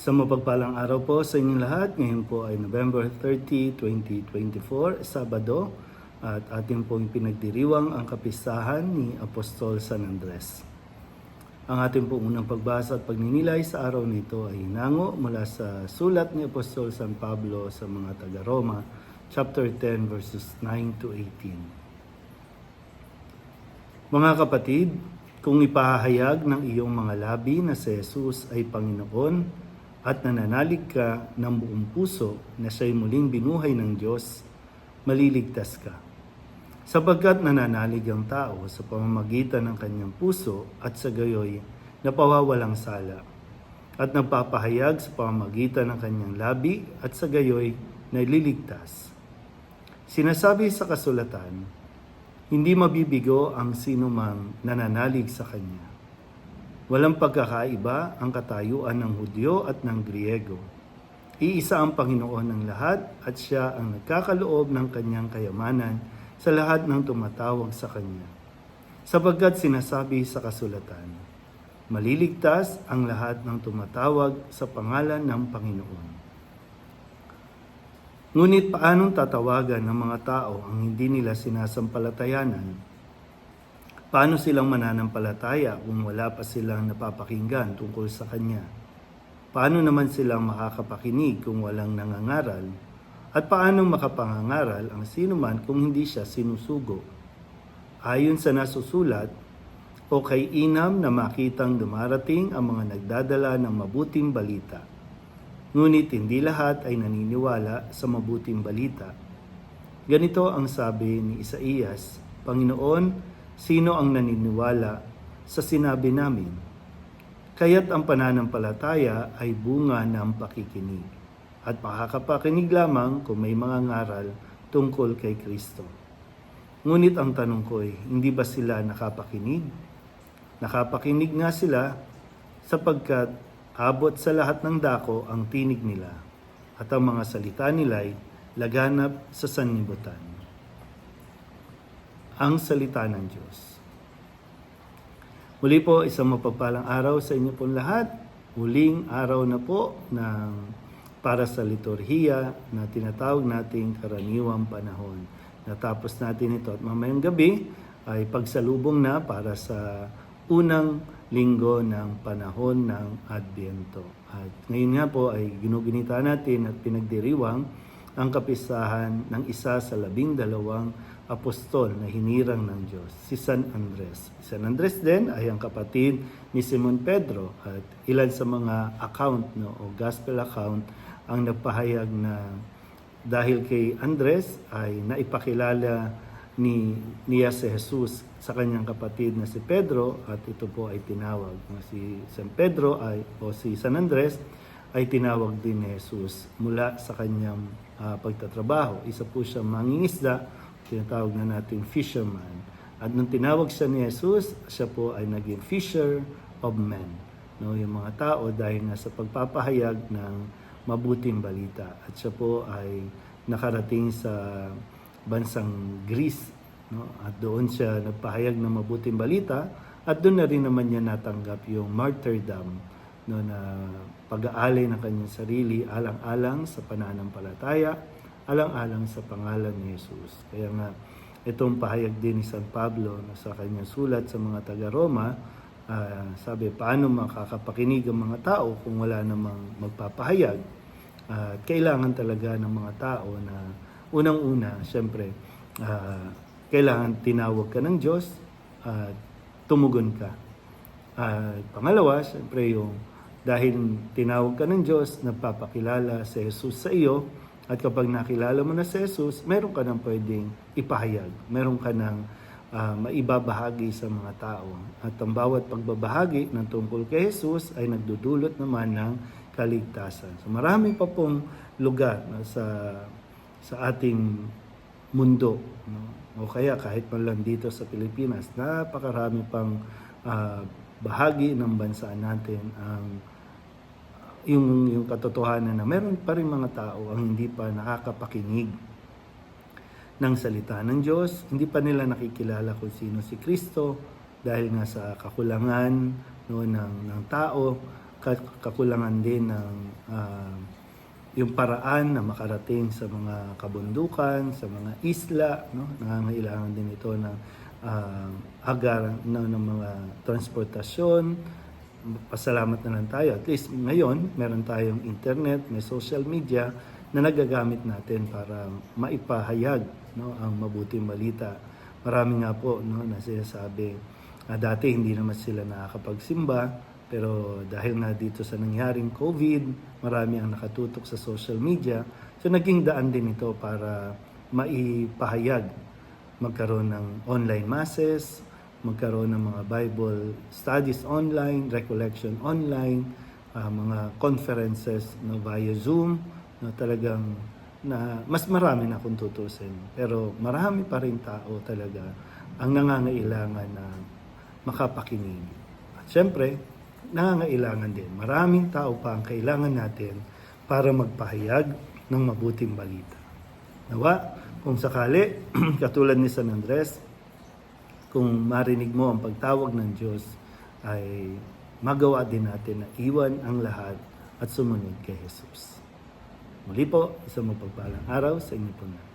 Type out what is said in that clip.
Sa mapagpalang araw po sa inyong lahat, ngayon po ay November 30, 2024, Sabado, at ating pong pinagdiriwang ang kapistahan ni Apostol San Andres. Ang ating pong unang pagbasa at pagninilay sa araw nito ay hinango mula sa sulat ni Apostol San Pablo sa mga taga-Roma, chapter 10, verses 9 to 18. Mga kapatid, kung ipahayag ng iyong mga labi na si Jesus ay Panginoon at nananalig ka ng buong puso na siya'y muling binuhay ng Diyos, maliligtas ka. Sapagkat nananalig ang tao sa pamamagitan ng kanyang puso at sa gayoy napawawalang sala at nagpapahayag sa pamamagitan ng kanyang labi at sa gayoy naliligtas. Sinasabi sa kasulatan, hindi mabibigo ang sinumang nananalig sa Kanya. Walang pagkakaiba ang katayuan ng Hudyo at ng Griego. Iisa ang Panginoon ng lahat at Siya ang nagkakaloob ng Kanyang kayamanan sa lahat ng tumatawag sa Kanya. Sapagkat sinasabi sa kasulatan, maliligtas ang lahat ng tumatawag sa pangalan ng Panginoon. Ngunit paanong tatawagan ng mga tao ang hindi nila sinasampalatayanan? Paano silang mananampalataya kung wala pa silang napapakinggan tungkol sa Kanya? Paano naman silang makakapakinig kung walang nangangaral? At paano makapangangaral ang sinuman kung hindi siya sinusugo? Ayon sa nasusulat, o kay inam na makitang dumarating ang mga nagdadala ng mabuting balita – Ngunit hindi lahat ay naniniwala sa mabuting balita. Ganito ang sabi ni Isaías, Panginoon, sino ang naniniwala sa sinabi namin? Kaya't ang pananampalataya ay bunga ng pakikinig. At makakapakinig lamang kung may mga ngaral tungkol kay Kristo. Ngunit ang tanong ko ay, hindi ba sila nakapakinig? Nakapakinig nga sila sapagkat Abot sa lahat ng dako ang tinig nila at ang mga salita nila'y laganap sa sanlibutan. Ang salita ng Diyos. Muli po, isang mapagpalang araw sa inyo pong lahat. Huling araw na po ng para sa liturhiya na tinatawag nating karaniwang panahon. Natapos natin ito at mamayang gabi ay pagsalubong na para sa unang linggo ng panahon ng Adbyento. At ngayon nga po ay ginugunita natin at pinagdiriwang ang kapisahan ng isa sa labing dalawang apostol na hinirang ng Diyos, si San Andres. Si San Andres din ay ang kapatid ni Simon Pedro at ilan sa mga account no, o gospel account ang nagpahayag na dahil kay Andres ay naipakilala ni niya si Jesus sa kanyang kapatid na si Pedro at ito po ay tinawag na si San Pedro ay o si San Andres ay tinawag din ni Jesus mula sa kanyang uh, pagtatrabaho. Isa po siya mangingisda, tinatawag na natin fisherman. At nung tinawag siya ni Jesus, siya po ay naging fisher of men. No, yung mga tao dahil nga sa pagpapahayag ng mabuting balita. At siya po ay nakarating sa bansang Greece. No? At doon siya nagpahayag ng mabuting balita at doon na rin naman niya natanggap yung martyrdom no, na pag-aalay ng kanyang sarili alang-alang sa pananampalataya, alang-alang sa pangalan ni Jesus. Kaya nga, itong pahayag din ni San Pablo no, sa kanyang sulat sa mga taga-Roma, uh, sabi, paano makakapakinig ang mga tao kung wala namang magpapahayag? Uh, kailangan talaga ng mga tao na unang-una, siyempre, uh, kailangan tinawag ka ng Diyos at uh, tumugon ka. At uh, pangalawa, siyempre yung dahil tinawag ka ng Diyos, nagpapakilala si Jesus sa iyo, at kapag nakilala mo na si Jesus, meron ka nang pwedeng ipahayag. Meron ka nang uh, maibabahagi sa mga tao. At ang bawat pagbabahagi ng tungkol kay Jesus ay nagdudulot naman ng kaligtasan. So marami pa pong lugar no, sa sa ating mundo. No? O kaya kahit man lang dito sa Pilipinas, napakarami pang uh, bahagi ng bansa natin ang yung, yung katotohanan na meron pa rin mga tao ang hindi pa nakakapakinig ng salita ng Diyos, hindi pa nila nakikilala kung sino si Kristo dahil nga sa kakulangan no, ng, ng tao ka- kakulangan din ng ah, yung paraan na makarating sa mga kabundukan, sa mga isla, no? nangangailangan din ito ng ah, agar no, ng mga transportasyon. Pasalamat na lang tayo. At least ngayon, meron tayong internet, may social media na nagagamit natin para maipahayag no, ang mabuting balita. Marami nga po no, na sinasabi, ah, dati hindi naman sila nakakapagsimba, pero dahil nga dito sa nangyaring COVID, marami ang nakatutok sa social media. So naging daan din ito para maipahayag, magkaroon ng online masses, magkaroon ng mga Bible studies online, recollection online, ah, mga conferences no, via Zoom, na talagang na mas marami na kung tutusin. Pero marami pa rin tao talaga ang nangangailangan na makapakinig. At syempre, nangangailangan din. Maraming tao pa ang kailangan natin para magpahayag ng mabuting balita. Nawa, kung sakali, katulad ni San Andres, kung marinig mo ang pagtawag ng Diyos, ay magawa din natin na iwan ang lahat at sumunod kay Jesus. Muli po, isang mapagpalang araw sa inyo po na.